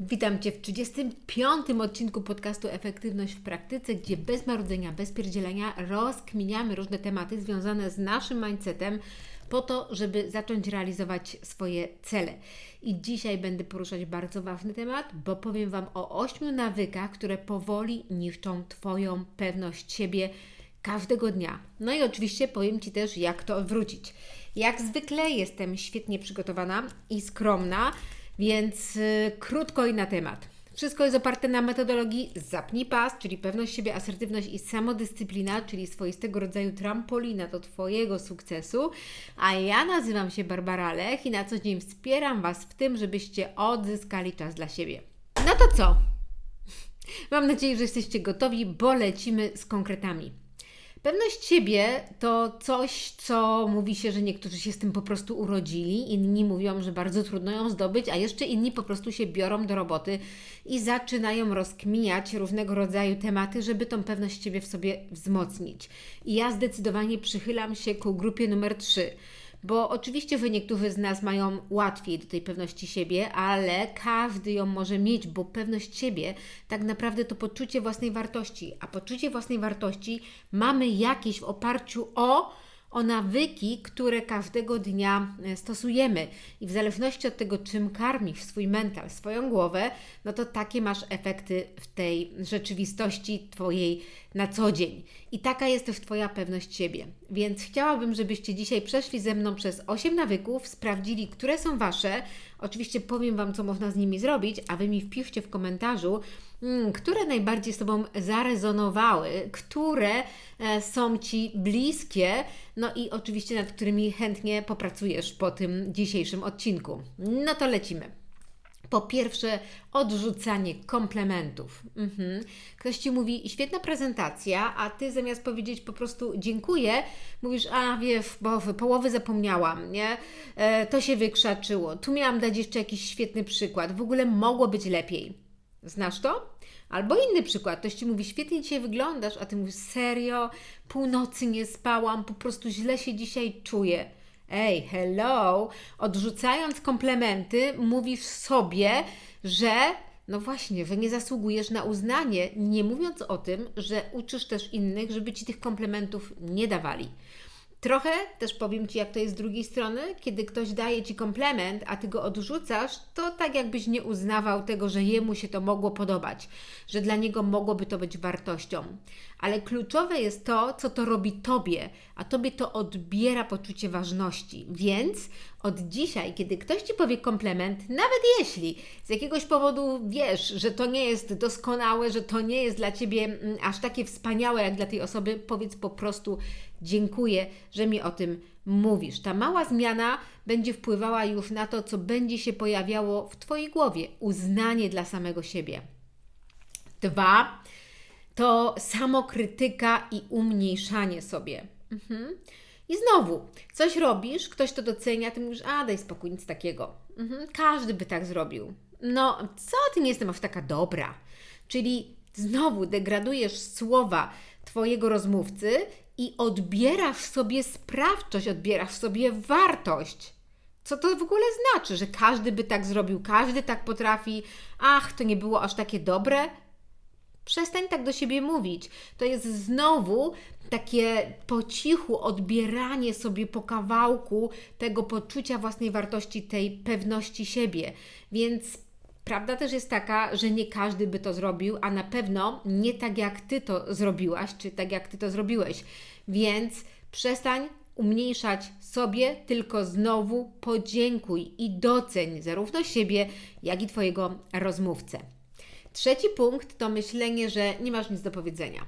Witam Cię w 35. odcinku podcastu Efektywność w praktyce, gdzie bez marudzenia, bez pierdzielenia rozkminiamy różne tematy związane z naszym mindsetem po to, żeby zacząć realizować swoje cele. I dzisiaj będę poruszać bardzo ważny temat, bo powiem Wam o ośmiu nawykach, które powoli niszczą Twoją pewność siebie każdego dnia. No i oczywiście powiem Ci też, jak to wrócić. Jak zwykle jestem świetnie przygotowana i skromna więc y, krótko i na temat. Wszystko jest oparte na metodologii zapnij pas, czyli pewność siebie, asertywność i samodyscyplina, czyli swoistego rodzaju trampolina do Twojego sukcesu. A ja nazywam się Barbara Lech i na co dzień wspieram Was w tym, żebyście odzyskali czas dla siebie. No to co? Mam nadzieję, że jesteście gotowi, bo lecimy z konkretami. Pewność siebie to coś, co mówi się, że niektórzy się z tym po prostu urodzili, inni mówią, że bardzo trudno ją zdobyć, a jeszcze inni po prostu się biorą do roboty i zaczynają rozkminiać różnego rodzaju tematy, żeby tą pewność siebie w sobie wzmocnić. I ja zdecydowanie przychylam się ku grupie numer 3 bo oczywiście wy niektórzy z nas mają łatwiej do tej pewności siebie, ale każdy ją może mieć, bo pewność siebie tak naprawdę to poczucie własnej wartości, a poczucie własnej wartości mamy jakieś w oparciu o o nawyki, które każdego dnia e, stosujemy. I w zależności od tego, czym karmisz swój mental, swoją głowę, no to takie masz efekty w tej rzeczywistości Twojej na co dzień. I taka jest też Twoja pewność siebie. Więc chciałabym, żebyście dzisiaj przeszli ze mną przez 8 nawyków, sprawdzili, które są Wasze. Oczywiście powiem Wam, co można z nimi zrobić, a Wy mi wpiszcie w komentarzu, mm, które najbardziej z Tobą zarezonowały, które e, są Ci bliskie, no i oczywiście nad którymi chętnie popracujesz po tym dzisiejszym odcinku. No to lecimy. Po pierwsze, odrzucanie komplementów. Mhm. Ktoś ci mówi, świetna prezentacja, a ty zamiast powiedzieć po prostu dziękuję, mówisz, a wiesz, bo połowy zapomniałam, nie? E, to się wykrzaczyło. Tu miałam dać jeszcze jakiś świetny przykład. W ogóle mogło być lepiej. Znasz to? Albo inny przykład, ktoś ci mówi, świetnie dzisiaj wyglądasz, a ty mówisz, serio, północy nie spałam, po prostu źle się dzisiaj czuję. Ej, hello! Odrzucając komplementy, mówisz sobie, że no właśnie, że nie zasługujesz na uznanie, nie mówiąc o tym, że uczysz też innych, żeby ci tych komplementów nie dawali. Trochę też powiem Ci, jak to jest z drugiej strony, kiedy ktoś daje Ci komplement, a Ty go odrzucasz, to tak jakbyś nie uznawał tego, że jemu się to mogło podobać, że dla niego mogłoby to być wartością. Ale kluczowe jest to, co to robi Tobie, a Tobie to odbiera poczucie ważności. Więc od dzisiaj, kiedy ktoś Ci powie komplement, nawet jeśli z jakiegoś powodu wiesz, że to nie jest doskonałe, że to nie jest dla Ciebie mm, aż takie wspaniałe jak dla tej osoby, powiedz po prostu dziękuję, że mi o tym mówisz. Ta mała zmiana będzie wpływała już na to, co będzie się pojawiało w Twojej głowie. Uznanie dla samego siebie. Dwa, to samokrytyka i umniejszanie sobie. Mhm. I znowu, coś robisz, ktoś to docenia, ty mówisz, a daj spokój, nic takiego. Mhm. Każdy by tak zrobił. No, co ty nie jestem aż taka dobra? Czyli znowu degradujesz słowa Twojego rozmówcy i odbierasz sobie sprawczość, odbierasz sobie wartość. Co to w ogóle znaczy, że każdy by tak zrobił, każdy tak potrafi? Ach, to nie było aż takie dobre? Przestań tak do siebie mówić. To jest znowu takie po cichu odbieranie sobie po kawałku tego poczucia własnej wartości, tej pewności siebie. Więc prawda też jest taka, że nie każdy by to zrobił, a na pewno nie tak jak ty to zrobiłaś, czy tak jak ty to zrobiłeś. Więc przestań umniejszać sobie, tylko znowu podziękuj i doceń zarówno siebie, jak i Twojego rozmówcę. Trzeci punkt to myślenie, że nie masz nic do powiedzenia.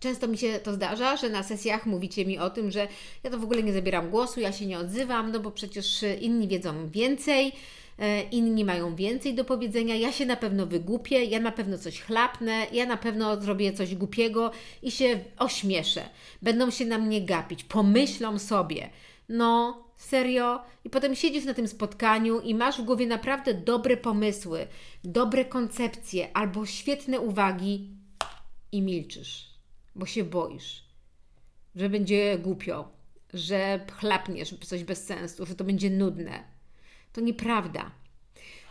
Często mi się to zdarza, że na sesjach mówicie mi o tym, że ja to w ogóle nie zabieram głosu, ja się nie odzywam, no bo przecież inni wiedzą więcej, inni mają więcej do powiedzenia, ja się na pewno wygłupię, ja na pewno coś chlapnę, ja na pewno zrobię coś głupiego i się ośmieszę. Będą się na mnie gapić, pomyślą sobie. No, serio? I potem siedzisz na tym spotkaniu i masz w głowie naprawdę dobre pomysły, dobre koncepcje albo świetne uwagi i milczysz, bo się boisz, że będzie głupio, że chlapniesz coś bez sensu, że to będzie nudne. To nieprawda.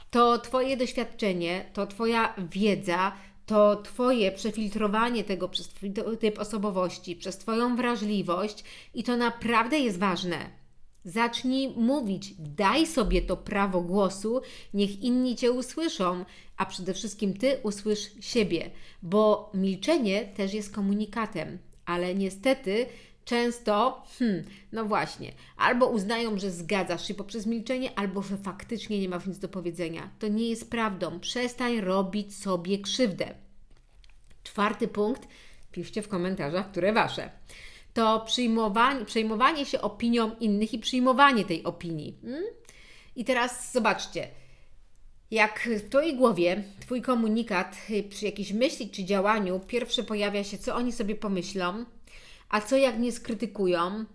to Twoje doświadczenie, to Twoja wiedza, to Twoje przefiltrowanie tego przez Twój typ osobowości, przez Twoją wrażliwość i to naprawdę jest ważne. Zacznij mówić, daj sobie to prawo głosu, niech inni Cię usłyszą, a przede wszystkim Ty usłysz siebie, bo milczenie też jest komunikatem, ale niestety często, hmm, no właśnie, albo uznają, że zgadzasz się poprzez milczenie, albo że faktycznie nie masz nic do powiedzenia. To nie jest prawdą. Przestań robić sobie krzywdę. Czwarty punkt, piszcie w komentarzach, które wasze. To przyjmowanie, przejmowanie się opinią innych i przyjmowanie tej opinii. Hmm? I teraz zobaczcie, jak w Twojej głowie Twój komunikat y, przy jakiejś myśli czy działaniu pierwsze pojawia się, co oni sobie pomyślą, a co jak mnie skrytykują,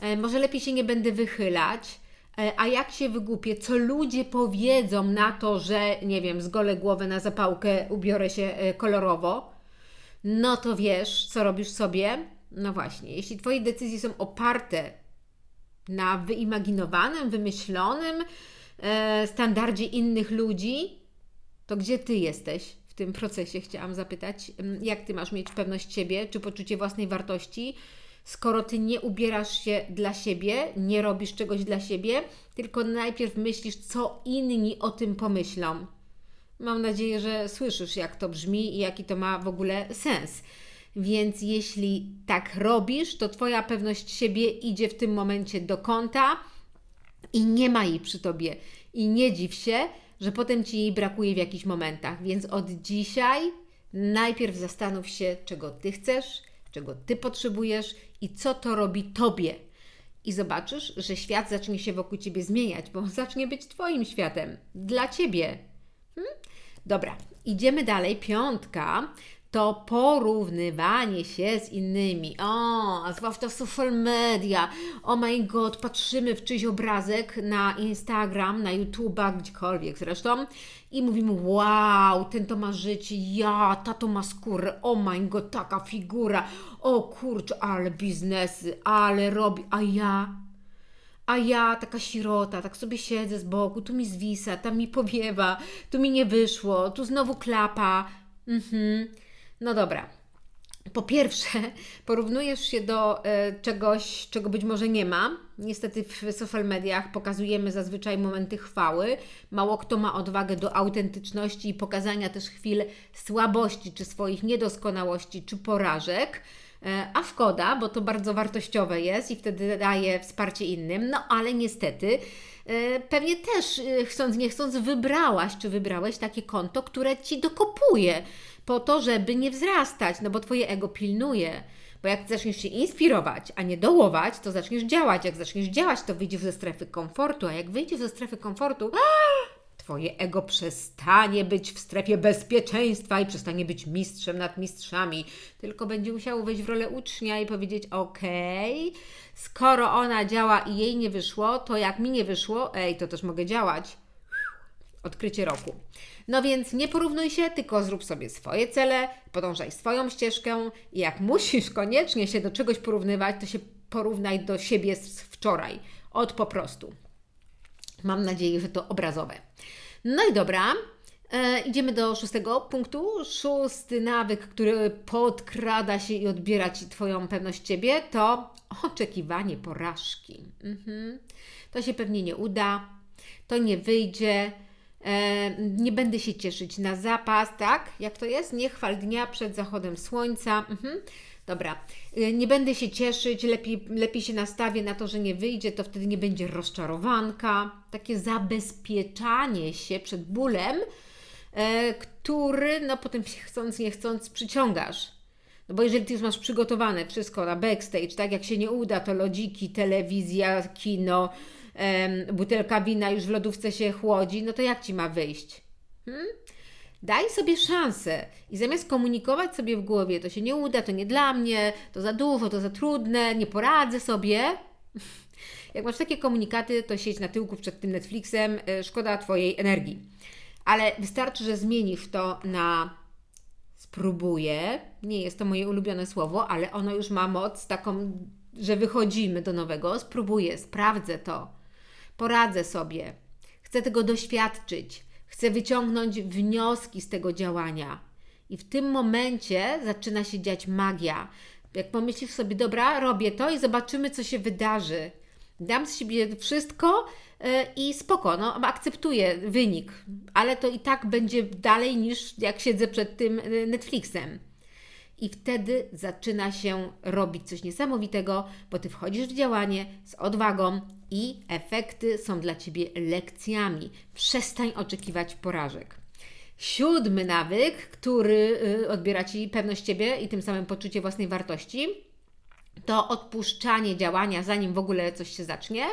e, może lepiej się nie będę wychylać, e, a jak się wygłupię, co ludzie powiedzą na to, że nie wiem, zgolę głowę na zapałkę, ubiorę się e, kolorowo, no to wiesz, co robisz sobie? No właśnie, jeśli Twoje decyzje są oparte na wyimaginowanym, wymyślonym standardzie innych ludzi, to gdzie Ty jesteś tym procesie? Chciałam zapytać, jak Ty masz mieć pewność siebie, czy poczucie własnej wartości, skoro Ty nie ubierasz się dla siebie, nie robisz czegoś dla siebie, tylko najpierw myślisz, co inni o tym pomyślą. Mam nadzieję, że słyszysz, jak to brzmi i jaki to ma w ogóle sens. Więc jeśli tak robisz, to Twoja pewność siebie idzie w tym momencie do kąta i nie ma jej przy Tobie. I nie dziw się, że potem Ci jej brakuje w jakichś momentach. Więc od dzisiaj najpierw zastanów się, czego Ty chcesz, czego Ty potrzebujesz i co to robi Tobie. I zobaczysz, że świat zacznie się wokół Ciebie zmieniać, bo zacznie być Twoim światem, dla Ciebie. Hmm? Dobra, idziemy dalej. Piątka to porównywanie się z innymi. O, a zwłaszcza social media. Oh my god, patrzymy w czyjś obrazek na Instagram, na YouTube'a, gdziekolwiek zresztą i mówimy, wow, ten to ma życie, ja, tato ma skórę, oh my god, taka figura, o kurczę, ale biznesy, ale robi, a ja, a ja, taka sirota, tak sobie siedzę z boku, tu mi zwisa, tam mi powiewa, tu mi nie wyszło, tu znowu klapa, mhm. No dobra. Po pierwsze, porównujesz się do e, czegoś, czego być może nie ma. Niestety w social mediach pokazujemy zazwyczaj momenty chwały. Mało kto ma odwagę do autentyczności i pokazania też chwil słabości, czy swoich niedoskonałości, czy porażek. E, a szkoda, bo to bardzo wartościowe jest i wtedy daje wsparcie innym. No ale niestety e, pewnie też chcąc nie chcąc wybrałaś, czy wybrałeś takie konto, które ci dokopuje po to, żeby nie wzrastać, no bo Twoje ego pilnuje. Bo jak zaczniesz się inspirować, a nie dołować, to zaczniesz działać. Jak zaczniesz działać, to wyjdziesz ze strefy komfortu, a jak wyjdziesz ze strefy komfortu, Twoje ego przestanie być w strefie bezpieczeństwa i przestanie być mistrzem nad mistrzami, tylko będzie musiało wejść w rolę ucznia i powiedzieć: OK, skoro ona działa i jej nie wyszło, to jak mi nie wyszło, ej, to też mogę działać. Odkrycie roku. No więc nie porównuj się, tylko zrób sobie swoje cele, podążaj swoją ścieżkę i jak musisz koniecznie się do czegoś porównywać, to się porównaj do siebie z wczoraj. Od po prostu. Mam nadzieję, że to obrazowe. No i dobra, e, idziemy do szóstego punktu. Szósty nawyk, który podkrada się i odbiera Ci Twoją pewność Ciebie, to oczekiwanie porażki. Mhm. To się pewnie nie uda, to nie wyjdzie, nie będę się cieszyć na zapas, tak? Jak to jest? Nie chwal dnia przed zachodem słońca. Mhm. Dobra, y, nie będę się cieszyć, lepiej, lepiej się nastawię na to, że nie wyjdzie, to wtedy nie będzie rozczarowanka. Takie zabezpieczanie się przed bólem, e, który no potem chcąc, nie chcąc przyciągasz. No bo jeżeli ty już masz przygotowane wszystko na backstage, tak jak się nie uda, to lodziki, telewizja, kino, butelka wina już w lodówce się chłodzi, no to jak ci ma wyjść? Hmm? Daj sobie szansę i zamiast komunikować sobie w głowie, to się nie uda, to nie dla mnie, to za dużo, to za trudne, nie poradzę sobie. Jak masz takie komunikaty, to siedź na tyłku przed tym Netflixem, y, szkoda Twojej energii. Ale wystarczy, że zmienisz to na spróbuję. Nie jest to moje ulubione słowo, ale ono już ma moc taką, że wychodzimy do nowego. Spróbuję, sprawdzę to, poradzę sobie, chcę tego doświadczyć Chcę wyciągnąć wnioski z tego działania. I w tym momencie zaczyna się dziać magia. Jak pomyślisz sobie, dobra, robię to i zobaczymy, co się wydarzy. Dam z siebie wszystko yy, i spoko, no, akceptuję wynik, ale to i tak będzie dalej niż jak siedzę przed tym y, Netflixem. I wtedy zaczyna się robić coś niesamowitego, bo ty wchodzisz w działanie z odwagą i efekty są dla ciebie lekcjami. Przestań oczekiwać porażek. Siódmy nawyk, który y, odbiera ci pewność siebie i tym samym poczucie własnej wartości, to odpuszczanie działania, zanim w ogóle coś się zacznie.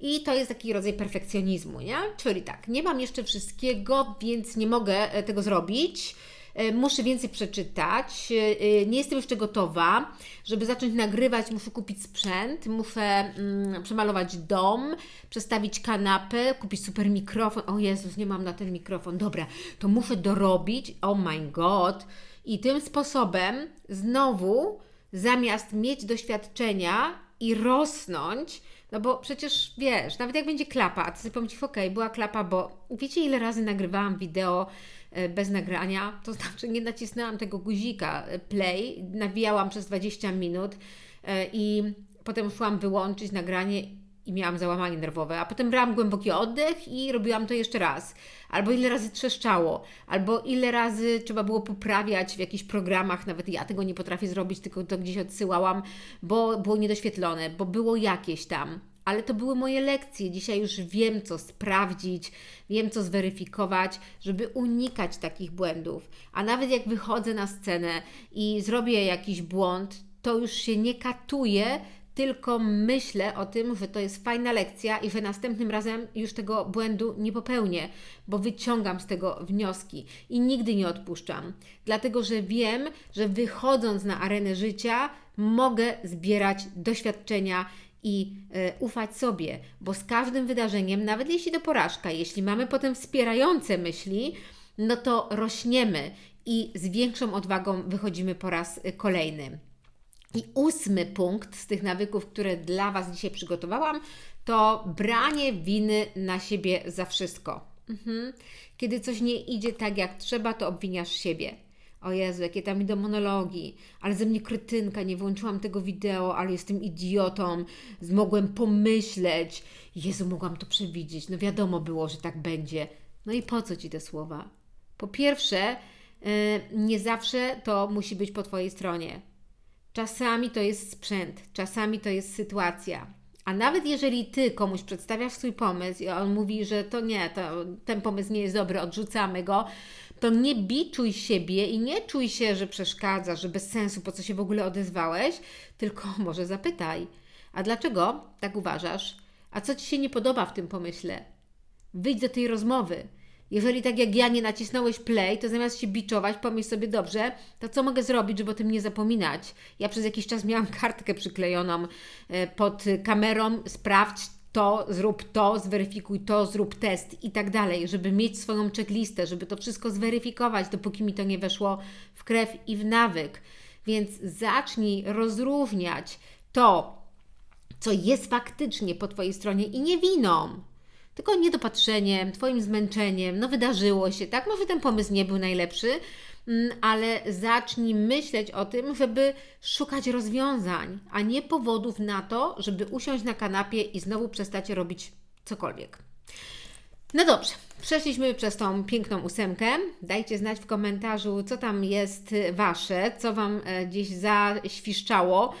I to jest taki rodzaj perfekcjonizmu, nie? Czyli tak, nie mam jeszcze wszystkiego, więc nie mogę e, tego zrobić muszę więcej przeczytać, e, e, nie jestem jeszcze gotowa, żeby zacząć nagrywać, muszę kupić sprzęt, muszę mm, przemalować dom, przestawić kanapę, kupić super mikrofon. O Jezus, nie mam na ten mikrofon. Dobra, to muszę dorobić. Oh my god. I tym sposobem znowu zamiast mieć doświadczenia i rosnąć, no bo przecież wiesz, nawet jak będzie klapa, a ty sobie pomyślisz, okej, okay, była klapa, bo wiecie ile razy nagrywałam wideo E, bez nagrania, to znaczy nie nacisnęłam tego guzika. Play, nawijałam przez 20 minut e, i potem szłam wyłączyć nagranie i miałam załamanie nerwowe, a potem brałam głęboki oddech i robiłam to jeszcze raz. Albo ile razy trzeszczało, albo ile razy trzeba było poprawiać w jakichś programach, nawet ja tego nie potrafię zrobić, tylko to gdzieś odsyłałam, bo było niedoświetlone, bo było jakieś tam ale to były moje lekcje. Dzisiaj już wiem, co sprawdzić, wiem, co zweryfikować, żeby unikać takich błędów. A nawet jak wychodzę na scenę i zrobię jakiś błąd, to już się nie katuję, tylko myślę o tym, że to jest fajna lekcja i że następnym razem już tego błędu nie popełnię, bo wyciągam z tego wnioski i nigdy nie odpuszczam. Dlatego, że wiem, że wychodząc na arenę życia, mogę zbierać doświadczenia i y, ufać sobie, bo z każdym wydarzeniem, nawet jeśli to porażka, jeśli mamy potem wspierające myśli, no to rośniemy i z większą odwagą wychodzimy po raz e, kolejny. I ósmy punkt z tych nawyków, które dla Was dzisiaj przygotowałam, to branie winy na siebie za wszystko. Mhm. Kiedy coś nie idzie tak jak trzeba, to obwiniasz siebie. O Jezu, jakie tam idą monologi, ale ze mnie krytynka, nie włączyłam tego wideo, ale jestem idiotą, mogłem pomyśleć, Jezu, mogłam to przewidzieć, no wiadomo było, że tak będzie. No i po co Ci te słowa? Po pierwsze, yy, nie zawsze to musi być po Twojej stronie. Czasami to jest sprzęt, czasami to jest sytuacja. A nawet jeżeli Ty komuś przedstawiasz swój pomysł i on mówi, że to nie, to, ten pomysł nie jest dobry, odrzucamy go, to nie biczuj siebie i nie czuj się, że przeszkadza, że bez sensu, po co się w ogóle odezwałeś, tylko może zapytaj. A dlaczego tak uważasz? A co Ci się nie podoba w tym pomyśle? Wyjdź do tej rozmowy. Jeżeli tak jak ja nie nacisnąłeś play, to zamiast się biczować, pomyśl sobie, dobrze, to co mogę zrobić, żeby o tym nie zapominać? Ja przez jakiś czas miałam kartkę przyklejoną e, pod kamerą, sprawdź, to, zrób to, zweryfikuj to, zrób test i tak dalej, żeby mieć swoją checklistę, żeby to wszystko zweryfikować, dopóki mi to nie weszło w krew i w nawyk. Więc zacznij rozróżniać to, co jest faktycznie po Twojej stronie i nie winą, tylko niedopatrzeniem, Twoim zmęczeniem, no wydarzyło się, tak? Może ten pomysł nie był najlepszy, Mm, ale zacznij myśleć o tym, żeby szukać rozwiązań, a nie powodów na to, żeby usiąść na kanapie i znowu przestać robić cokolwiek. No dobrze, przeszliśmy przez tą piękną ósemkę. Dajcie znać w komentarzu, co tam jest Wasze, co Wam e, gdzieś zaświszczało,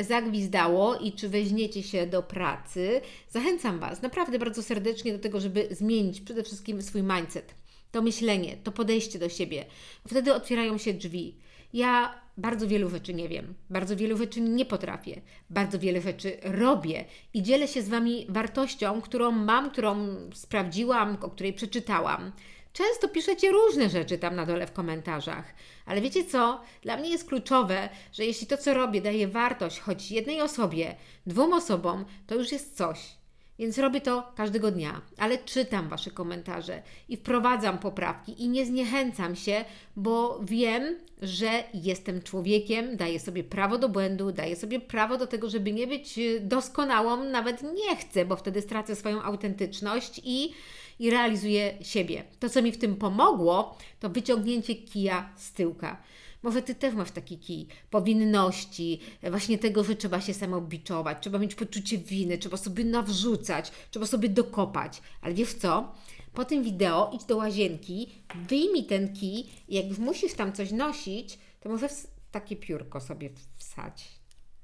zagwizdało i czy weźmiecie się do pracy. Zachęcam Was naprawdę bardzo serdecznie do tego, żeby zmienić przede wszystkim swój mindset to myślenie, to podejście do siebie. Wtedy otwierają się drzwi. Ja bardzo wielu rzeczy nie wiem, bardzo wielu rzeczy nie potrafię, bardzo wiele rzeczy robię i dzielę się z Wami wartością, którą mam, którą sprawdziłam, o której przeczytałam. Często piszecie różne rzeczy tam na dole w komentarzach, ale wiecie co? Dla mnie jest kluczowe, że jeśli to, co robię, daje wartość choć jednej osobie, dwóm osobom, to już jest coś. Więc robię to każdego dnia, ale czytam Wasze komentarze i wprowadzam poprawki i nie zniechęcam się, bo wiem, że jestem człowiekiem, daję sobie prawo do błędu, daję sobie prawo do tego, żeby nie być doskonałą, nawet nie chcę, bo wtedy stracę swoją autentyczność i i realizuję siebie. To, co mi w tym pomogło, to wyciągnięcie kija z tyłka. Może Ty też masz taki kij powinności, właśnie tego, że trzeba się samobiczować, trzeba mieć poczucie winy, trzeba sobie nawrzucać, trzeba sobie dokopać. Ale wiesz co? Po tym wideo idź do łazienki, wyjmij ten kij i jak już musisz tam coś nosić, to może takie piórko sobie wsadź.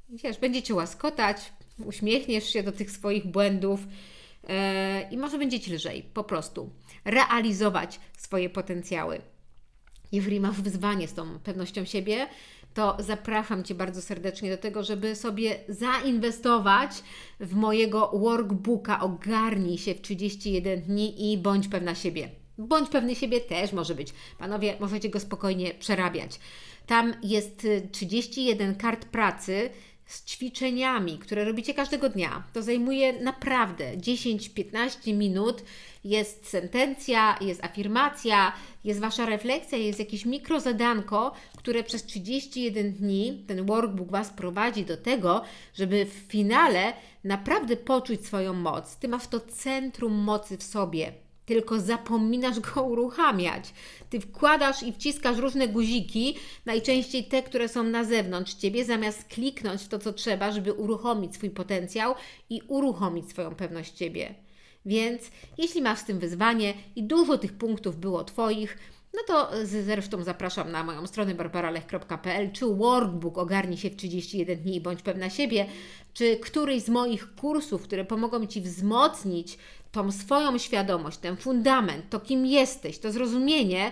Wiesz, będzie Cię łaskotać, uśmiechniesz się do tych swoich błędów e, i może będzie Ci lżej, po prostu. Realizować swoje potencjały. Jeżeli masz wyzwanie z tą pewnością siebie, to zapraszam Cię bardzo serdecznie do tego, żeby sobie zainwestować w mojego workbooka Ogarnij się w 31 dni i bądź pewna siebie. Bądź pewny siebie też może być. Panowie, możecie go spokojnie przerabiać. Tam jest y, 31 kart pracy z ćwiczeniami, które robicie każdego dnia. To zajmuje naprawdę 10-15 minut. Jest sentencja, jest afirmacja, jest Wasza refleksja, jest jakieś mikrozadanko, które przez 31 dni ten workbook Was prowadzi do tego, żeby w finale naprawdę poczuć swoją moc. Ty masz to centrum mocy w sobie tylko zapominasz go uruchamiać. Ty wkładasz i wciskasz różne guziki, najczęściej te, które są na zewnątrz ciebie, zamiast kliknąć w to, co trzeba, żeby uruchomić swój potencjał i uruchomić swoją pewność siebie. Więc jeśli masz z tym wyzwanie i dużo tych punktów było Twoich, no to zresztą zapraszam na moją stronę barbaralech.pl, czy workbook Ogarnij się w 31 dni i bądź pewna siebie, czy któryś z moich kursów, które pomogą Ci wzmocnić tą swoją świadomość, ten fundament, to kim jesteś, to zrozumienie,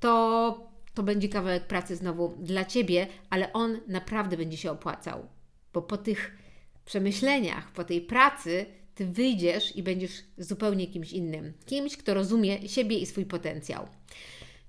to, to będzie kawałek pracy znowu dla Ciebie, ale on naprawdę będzie się opłacał, bo po tych przemyśleniach, po tej pracy, Ty wyjdziesz i będziesz zupełnie kimś innym. Kimś, kto rozumie siebie i swój potencjał.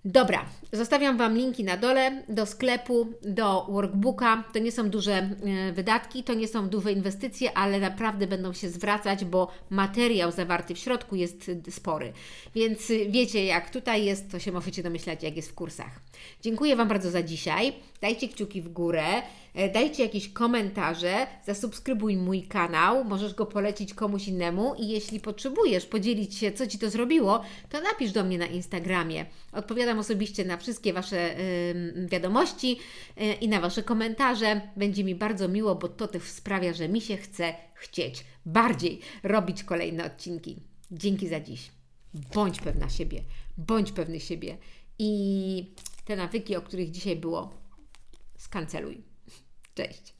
Dobra, zostawiam Wam linki na dole do sklepu, do workbooka. To nie są duże e, wydatki, to nie są duże inwestycje, ale naprawdę będą się zwracać, bo materiał zawarty w środku jest spory. Więc y, wiecie, jak tutaj jest, to się możecie domyślać, jak jest w kursach. Dziękuję Wam bardzo za dzisiaj. Dajcie kciuki w górę, dajcie jakieś komentarze, zasubskrybuj mój kanał, możesz go polecić komuś innemu i jeśli potrzebujesz podzielić się, co Ci to zrobiło, to napisz do mnie na Instagramie. Odpowiadam osobiście na wszystkie Wasze ym, wiadomości yy, i na Wasze komentarze. Będzie mi bardzo miło, bo to też sprawia, że mi się chce chcieć bardziej robić kolejne odcinki. Dzięki za dziś. Bądź pewna siebie, bądź pewny siebie i te nawyki, o których dzisiaj było, skanceluj. sticht.